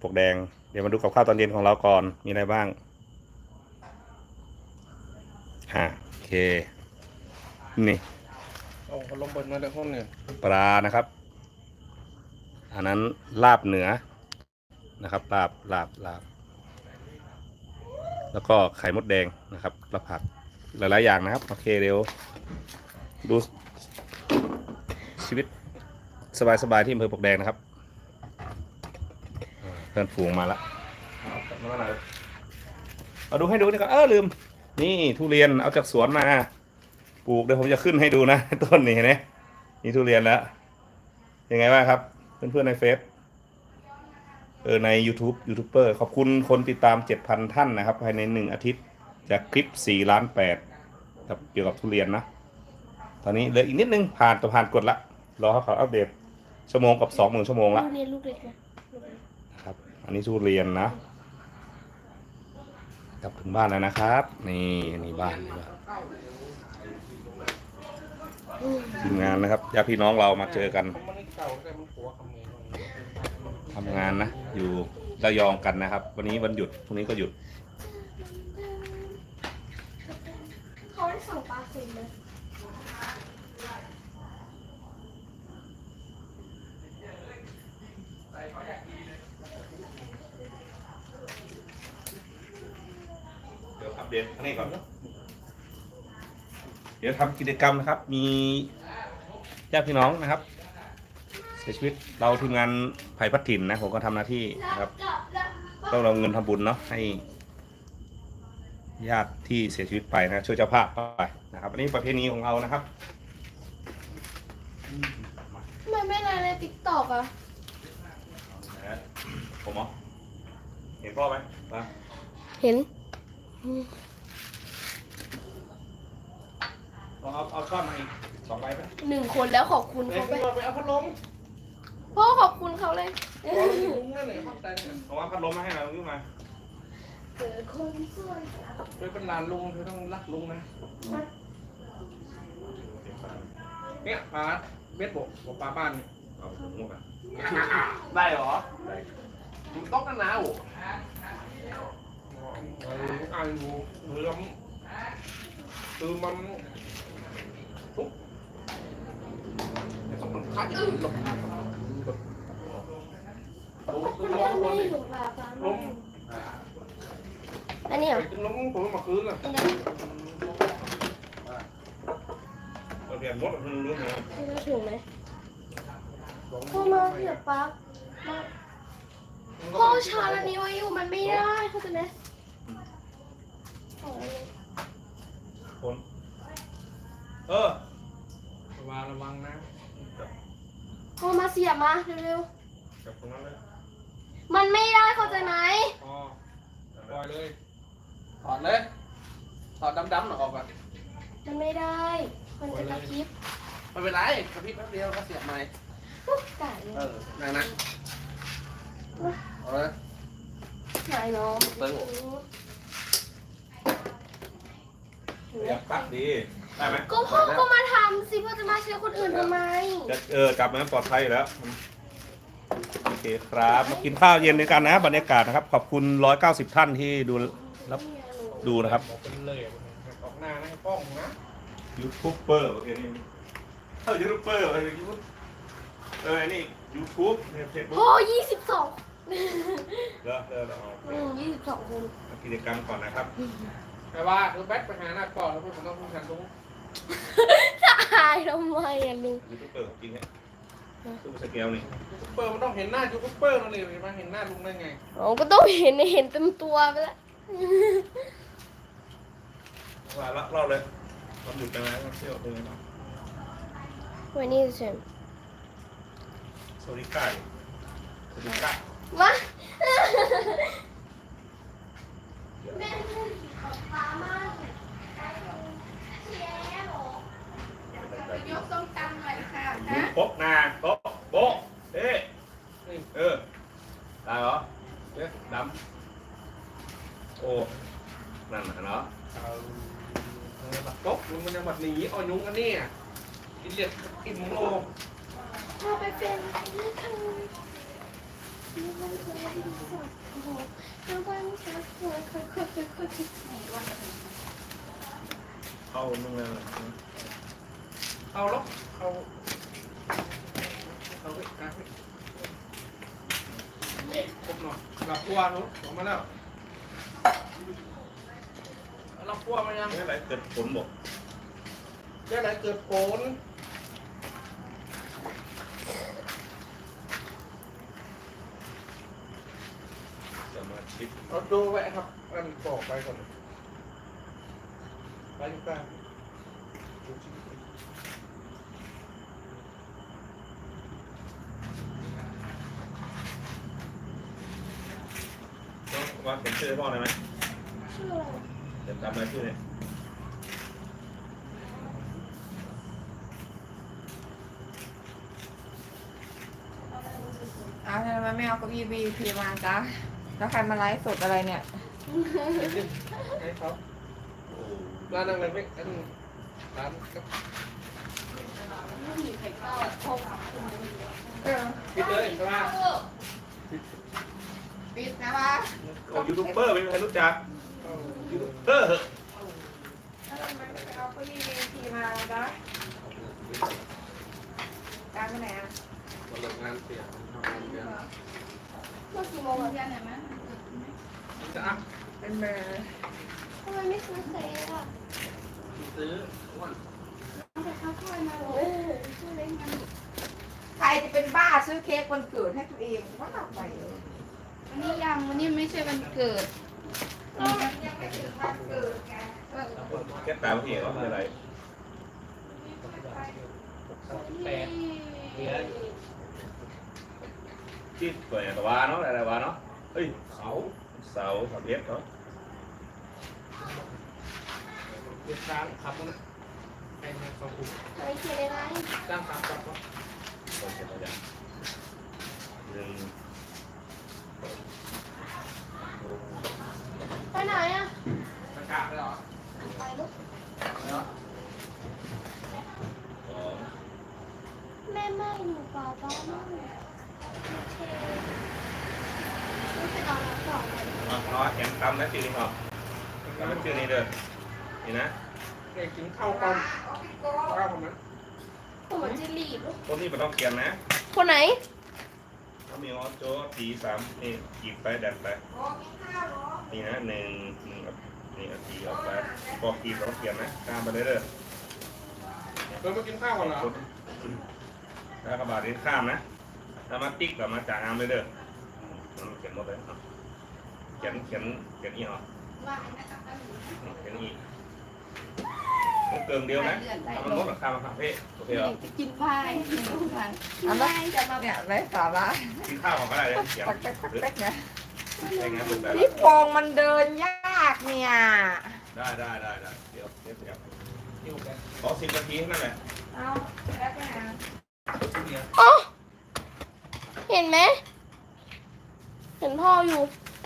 ปลวกแดง เดี๋ยวมาดูกับข้าวตอนเย็นของเราก่อน มีอะไรบ้างอ่าโอเค นี่เอาพัดลมเปิดมาในห้องเนี่ยปลานะครับ อันนั้นลาบเหนือนะครับลาบลาบลาบ แล้วก็ไข่มดแดงนะครับและผักหลายๆอย่างนะครับ โอเคเดี๋ยวดูชีวิตสบายๆที่อำเภอปลวกแดงนะครับอ่า เพื่อนฝูงมาละเอามาหน่อยเอาดูให้ดูนี่ก่อนเออลืม นี่ทุเรียนเอาจากสวนมา ปลูกเดี๋ยวผมจะขึ้นให้ดูนะ ต้นนี้เห็นไหมนี่ทุเรียนแล้วยังไงบ้างครับ เพื่อนๆในเฟซเออใน YouTube ยูทูบเบอร์ขอบคุณคนติดตาม 7,000 ท่านนะครับ ภายในหนึ่งอาทิตย์ จากคลิป 4 ล้าน8ครับเกี่ยวกับทุเรียนนะ ตอนนี้เหลืออีกนิดนึง ผ่านตัวผ่านกดละ รอเขาเขาอัปเดตชั่วโมงกับ 2 0,000 ชั่วโมงละลูกเล็กนะ อันนี้ทุเรียนนะ กลับถึงบ้านแล้วนะครับ นี่นี่บ้านนี่บ้านทีมงานนะครับญาติพี่น้องเรามาเจอกันมันไม่เก่าแต่มันหัวคำนี้ทำงานนะ อยู่ระยองกันนะครับ วันนี้วันหยุดพรุ่งนี้ก็หยุดเขาได้สั่งปลาเค็มไห เดี๋ยวอัปเดตอันนี้ก่อนเนอะเดี๋ยวทำกิจกรรมนะครับ มีญาติพี่น้องนะครับ เสียชีวิตเราทีมงานไผ่พัดถิ่นนะผมก็ทำหน้าที่นะครับต้องเราเงินทำบุญเนาะให้ญาติที่เสียชีวิตไปนะช่วยเจ้าภาพไปนะครับ อันนี้ประเพณีของเรานะครับทำไมไม่ไลน์ในติ๊กต็อกอะนะผมเหรอเห็นพ่อไหมมาเห็น ลองเอาเอาช้อนมาอีกสองใบไหมหนึ่งคนแล้วขอบคุณเอ้ยเขาไปเราไปเอาพัดลมพ่อขอบคุณเขาเลยเอาลุงนั่นเลยพัดแต่เนี่ยเอาว่าพัดลมมาให้เราขึ้นมาเจอคนสวยเธอเป็นหลานลุงเธอต้องรักลุงนะ เนี่ยปลาเบ็ดบอกบอกปลาบ้านเนี่ยเอาถุงมาได้เหรอ ได้มันต้องกันหนาว อ่านดูหรือมคือมันทุกแต่ต้องมันคัดยืนหลบลงคือลแล้วงบไม่นนี่อยู่ปลาปลาลงอันนี้เหรอไปลงผมมาคืนอะอันนั้นเราเรียนรถมันรู้ไหมอันนั้นถึงไหมพ่อมาเสียบปลั๊กมาพ่อชาร์จอันนี้ไว้อยู่มันไม่ได้เข้าใจไหม เอาอันนี้คนเออระวังระวังนะพ่อมาเสียบมาเร็วจับตรงนั้นเลยๆ มันไม่ได้เข้าใจไหม พอปล่อยเลยถอดเลยถอดดำๆออกก่อนมันไม่ได้ มันจะกระพริบไม่เป็นไรกระพริบแป๊บเดียวก็เสียบใหม่อุ๊ยไก่เออนั่นนะเอาเลย ไหนเนาะตึงเรียบปั๊บดีได้ไหมก็พ่อก็มาทำสิพ่อจะมาเชื่อคนอื่นทำไม จะเออจับมันปลอดภัยอยู่แล้วโอเคครับมากินข้าวเย็นด้วยกันนะบรรยากาศนะครับ ขอบคุณ 190 ท่านที่ดูรับดูนะครับบอกเป็นเลยออกหน้านะให้ป้องนะยูทูบเบอร์ประเภทนี้เออยูทูบเบอร์อะไรยูทูบเออนี่ยูทูบเนี่ยเฟซบุ๊กพ่อยี่สิบสองเลิกเลิกเลิกเอาอืมยี่สิบสองคนเอากิจกรรมก่อนนะครับ แต่ว่าคือแบ็คไปหาหน้าก่อนแล้วผมต้องพูดกันตรงจะอายทำไมอะลุงยูทูบเบอร์ของจริงเนี่ยตู้สเกลนี่ยูทูบเบอร์มันต้องเห็นหน้ายูทูบเบอร์นั่นเลยมาเห็นหน้าลุงได้ไงอ๋อก็ต้องเห็นเห็นเต็มตัวไปแล้วว่าละเล่าเลยเราหยุดไปไหนเราเที่ยวไปไหนวันนี้เฉยสวัสดีค่ะสวัสดีค่ะวะแม่ขอบตามากเชียร์หรอยกส้มตำหน่อยค่ะ หมุน โป๊ะนาโป๊ะโป๊ะเอ๊ะเออได้เหรอเอ๊ะดำโอ้นั่นน่ะเนาะเอาบัดก๊กลุงมันยังบัดหนีอ่อนยุงอันเนี้อินเลียดอินโลพาไปเป็นนี่ค่ะนี่มันคือดีสุดโอ้โหน้ำมันชักหัวค่อค่อค่อค่อยค่อยเอานึ่งเลยเอาล็อกเอาเอาไปกางไปครบห น่อยหลับกัวนุ๊กออกมาแล้วหลับกัวมายังนี่อะไรเกิดผลบอกแค่ไหนเกิดโผลจะมาชิดเอาดูไว้ครับ อันบอกไปก่อนไปดีกว่าดูชีวิต ต้องว่าเป็น ชื่อพ่อได้ไหมชื่ออะไรเดี๋ยวจำรายชื่อเนี่ยเอาทำไมไม่เอาเก้าอี้บีพีมาจ้ะแล้วใครมาไลฟ์สดอะไรเนี่ยให้เขาโอ้ร้านอะไรไม่อันร้านกับเออปิดเลยใช่ไหมปิด นะวะโอ้ยูทูบเบอร์ไม่มีใครรู้จักเอายูทูบเบอร์เหอะแล้วทำไมไม่เอาเก้าอี้บีพีมาจ้ะกลางไปไหนอะมาเลิกงานเสียทำงานเสียเมื่อกี่โมงอะจะอะเป็นเบอร์ทำไมไม่ซื้อเค้กอะซื้อวันแต่เขาทอยมาเลยเออชื่อเล่นมันใครจะเป็นบ้าซื้อเค้กวันเกิดให้ตัวเองว่าเอาไปเออ วันนี้ยังวันนี้ไม่ใช่วันเกิดยังไม่ถึงวันเกิดไงแค่ตามที่เห็นว่าคืออะไรแปดเดือนที่เปิดแต่ว่าเนาะอะไรวะเนาะเฮ้ยเขาเสาสามเพชรเนาะเดือนช้างขับมันไอ้แม่สองคุณอะไรเขียนอะไรจ้างสามจับวะโอเคตัวอย่างหนึ่ง ไปไหนอะประกาศเลยเหรอไปลูกเนาะสองแม่ไม่หนูป้าป้าไม่โอเคไม่ไปนอนแล้วก่อนเลยอะน้อยแข็งตำนะชื่อนี้ครับตำนะชื่อนี้เด้อนี่นะเด็กกินข้าวกล่องข้าวของมันผมเหมือนจะรีบลูกคนนี้ไม่ต้องเขียนนะ คนไหน ถ้ามีออโจตีสามนี่กีบไปดันไปนี่นะหนึ่งหนึ่งกับนี่เอาตีออกไปบอกกีบเราต้องเขียนนะตามไปเลยเด้อเรามากินข้าวก่อนเหรอถ้ากระบาดนี้ข้ามนะถ้ามาติ๊กกับมาจากอามเลยเด้อมันเขียนหมดเลยเอาเขียนเขียนเขียนอีกเหรอเขียนอีก มันเกินเดียวนะถ้ามันลดราคามาครับพี่โอเคเหรอจะกินพายกินพายจะมาเนี่ยไร้สาระกินข้าวของก็ได้เลยเขียนปักแป๊กปักแป๊กเนี่ยใช่ไงถูกแต่พี่โปงมันเดินยากเนี่ยได้ได้ได้ได้เดี๋ยวเดี๋ยวเดี๋ยวหิวกันขอสิบนาทีเท่านั้นแหละเอาแล้วไปไหนอะเนี่ยอ๋อเห็นไหมเห็นพ่ออยู่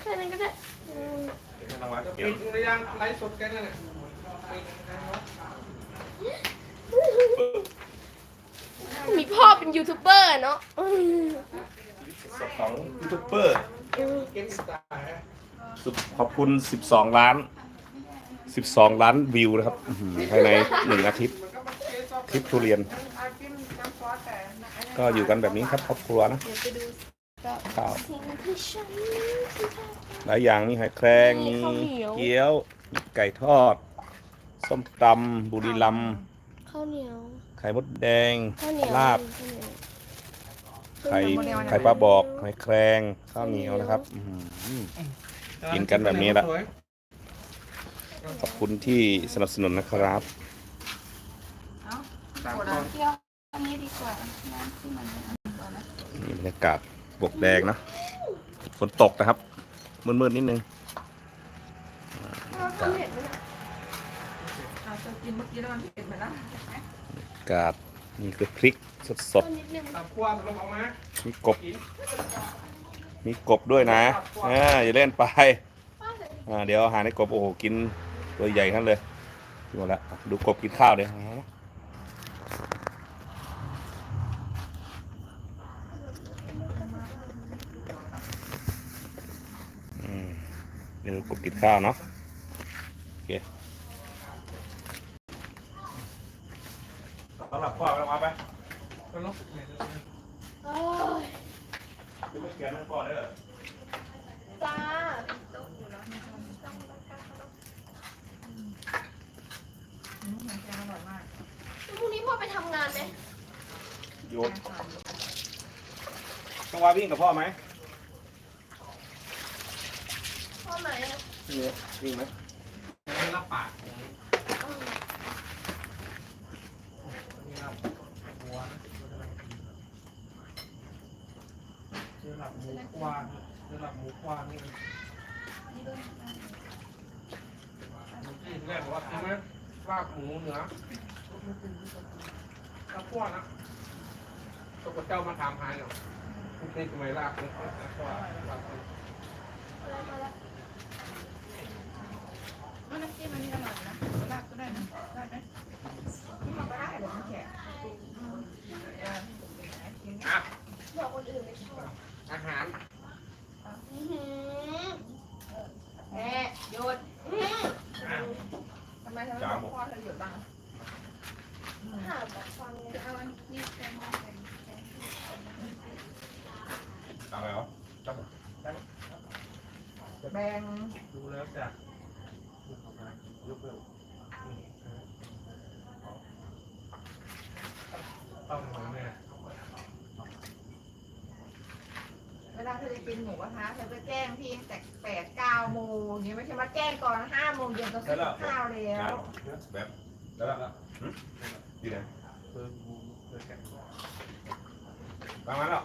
แค่นั้นก็ได้เดี๋ยวให้รางวัลจะเดี๋ปิยวดหรือยังไลฟ์สดกันนั่นแหละปิดแล้ว มีพ่อเป็นยูทูบเบอร์เนาะอืมสดของยูทูบเบอร์อืมเกมสตาร์สุดขอบคุณ 12 ล้าน 12 ล้านวิวนะครับอื้อหือภายในหนึ่งอาทิตย์มันก็มาเกมชอบคลิปทุเรียนเอาจิ้มน้ำซอสแต่ก็อยู่กันแบบนี้ครับครอบครัวนะเดี๋ยวไปดูข้าวสิ่งที่ฉันที่ชอบหลายอย่างมีหอยแครงมีมีข้าวเหนียวเกี๊ยวมีไก่ทอด ส้มตำบุรีรัมย์ข้าวเหนียวไข่มดแดง ข้าวเหนียวลาบ ข้าวเหนียว ไข่ไข่ปลาบอกหอยแครงข้าวเหนียวนะครับอื้อหือ กินกันแบบนี้ละ ขอบคุณที่สนับสนุนนะครับเอาตามกดก่ออะนเที่ยวอันนี้ดีกว่าน้ำที่มันนี่บรรยากาศบกแดงเนอะฝนตกนะครับมืดๆนิดนึงข้าวเหนียวเนี่ยเอาจะกิน มื่อกี้แล้วมันเผ็ดเหมือนนะกาบนี่คือพริกสดสดมีกบ มีกบด้วยนะอ่าอย่าเล่นไปอ่าเดี๋ยวอาหารในกบโอ้โหกินตัวใหญ่ท่านเลยดูละดูกบกินข้าวเลยเดี๋ยวกบกินข้าวเนาะำหรับพ่อไปเอาไปก็ลบโอ้ยดูเขียนนั่นก่อนเด้อจ้าอืมแกงอร่อยมากพรุ่งนี้พ่อไปทำงานไหมโยนต้องว่าวิ่งกับพ่อไหมพ่อไหนอะ วิ่งไหมไม่รับปากอ้าว ไม่รับหั วนะเจอหลับหมูกวางเจอหลับหมูกวางนี่ที่แรกบอกว่ากินไหมลาบหมูเหนือลาบขั้วนะตัวเจ้ามาถามหายหน่อยนี่ทำไมลาบเนี่ยลาบขั้วลาบอะไรมาแล้วเอาน้ำจิ้มอันนี้อร่อยนะลาบก็ได้นะได้ไหมที่มันก็ได้เดี๋ยวมันแข็ง อะบอกคนอื่นไม่ชอบอาหารอื้อหือแม่หยุดอื้ออะทำไมเธอไม่บอกพ่อเธอหยุดบ้างหาแบบฟังเลยจะเอาอันนี้แกงมาใส่แกงเอาไปเหรอจะแบ่งดูแล้วจะยกเลิกต้องมาแม่ เวลาเธอจะกิน หมูกระทะเธอก็แจ้งพี่แต่แปดเก้าโมงนี้ไม่ใช่มาแจ้งก่อนห้าโมงเย็นก็ซื้อกับข้าวแล้ว แบบแล้วล่ะดีเลยเพิ่มบูเพิ่มแกะบางวันแล้ว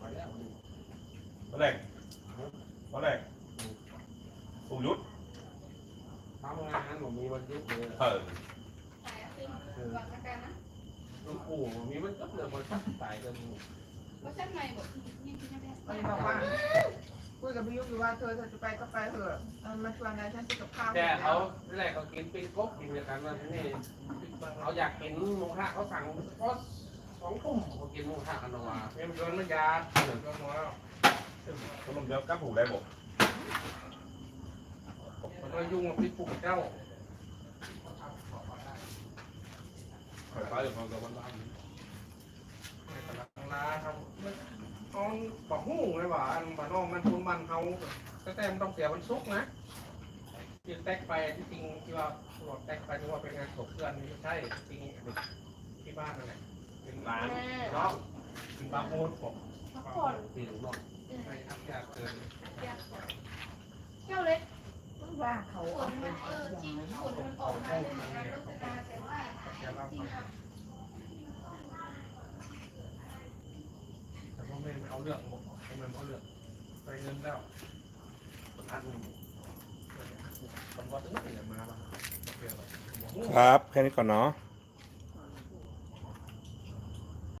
ตอนแรกตอนแรกสูยุทธทำงานหนูมีวันยุบเลยเออใส่อันนี้ก่อนละกันนะลูกปู่มีวันยุบเลยมันตั้งตายกันรส ชาติใหม่หมดนี่กินได้ไหมมันบอกว่าคุยกับพี่ยุอยู่ว่าเธอเธอจะไปก็ไปเถอะเอามาชวนอะไรฉันซื้อกับข้าวแต่เขาแรกเขากินปีกบกินกันวันนี้เขาอยากกินหมูกระทะเขาสั่งก็สองทุ่มเขากินหมูกระทะกันหรอวะเอ็มเกินมันยาเหมือนกันหมดแล้วขนมเดียวกับผูได้บอกมันก็ยุ่งกับพี่ปู่เจ้าขายไปอยู่ของกับวันละในตลาดลาทำเอาบอกหูเลยว่าอันบ้านนอกมันทุนมันเขาแต่แต่มันต้องเสียวันศุกร์นะที่แตกไปที่จริงที่ว่าหลอดแตกไปที่ว่าเป็นงานศพเพื่อนไม่ใช่จริงที่บ้านนั่นแหละเป็นร้านเนาะเป็นบาร์โฮสผมพักผ่อนปีนนอกไปทักยากเกินแก้วเล็กว่าเขาฝเอานเป็มันนเออจริงฝนมันออกมาเลยนะรสตาแต่ว่าแกรับจริง ไม่ไม่เอาเรื่องผมให้มันเอาเรื่องไปเงินแล้วพันหนึ่งตำรวจต้องเปลี่ยนมาบ้างเปลี่ยนครับแค่นี้ก่อนเนาะ